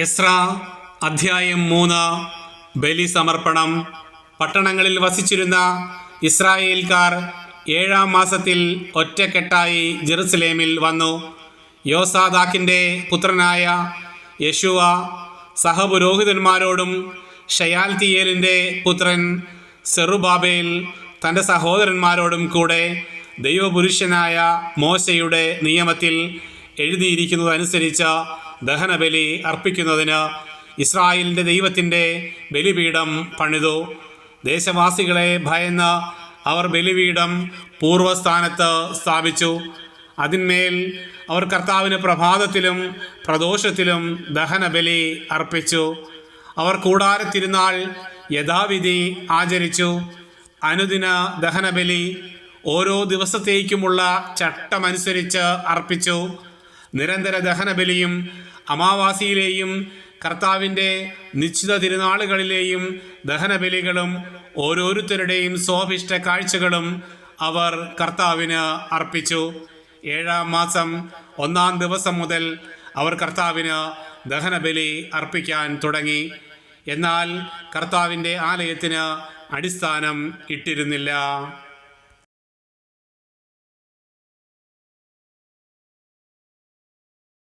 എസ്ര അധ്യായം മൂന്ന്. ബലി സമർപ്പണം പട്ടണങ്ങളിൽ വസിച്ചിരുന്ന ഇസ്രായേൽക്കാർ ഏഴാം മാസത്തിൽ ഒറ്റക്കെട്ടായി ജെറുസലേമിൽ വന്നു. യോസാദാക്കിന്റെ പുത്രനായ യശുവ സഹപുരോഹിതന്മാരോടും ഷയാൽത്തിയേലിന്റെ പുത്രൻ സെറുബാബേൽ തന്റെ സഹോദരന്മാരോടും കൂടെ ദൈവപുരുഷനായ മോശയുടെ നിയമത്തിൽ എഴുതിയിരിക്കുന്നതനുസരിച്ച് ദഹനബലി അർപ്പിക്കുന്നതിന് ഇസ്രായേലിന്റെ ദൈവത്തിന്റെ ബലിപീഠം പണിതു. ദേശവാസികളെ ഭയന്ന് അവർ ബലിപീഠം പൂർവസ്ഥാനത്ത് സ്ഥാപിച്ചു. അതിന്മേൽ അവർ കർത്താവിന് പ്രഭാതത്തിലും പ്രദോഷത്തിലും ദഹനബലി അർപ്പിച്ചു. അവർ കൂടാരത്തിരുന്നാൾ യഥാവിധി ആചരിച്ചു. അനുദിന ദഹനബലി ഓരോ ദിവസത്തേക്കുമുള്ള ചട്ടമനുസരിച്ച് അർപ്പിച്ചു. നിരന്തര ദഹനബലിയും അമാവാസിയിലെയും കർത്താവിന്റെ നിശ്ചിത തിരുനാളുകളിലെയും ദഹനബലികളും ഓരോരുത്തരുടെയും സ്വാഭിഷ്ട കാഴ്ചകളും അവർ കർത്താവിന് അർപ്പിച്ചു. ഏഴാം മാസം ഒന്നാം ദിവസം മുതൽ അവർ കർത്താവിന് ദഹനബലി അർപ്പിക്കാൻ തുടങ്ങി. എന്നാൽ കർത്താവിന്റെ ആലയത്തിന് അടിസ്ഥാനം ഇട്ടിരുന്നില്ല.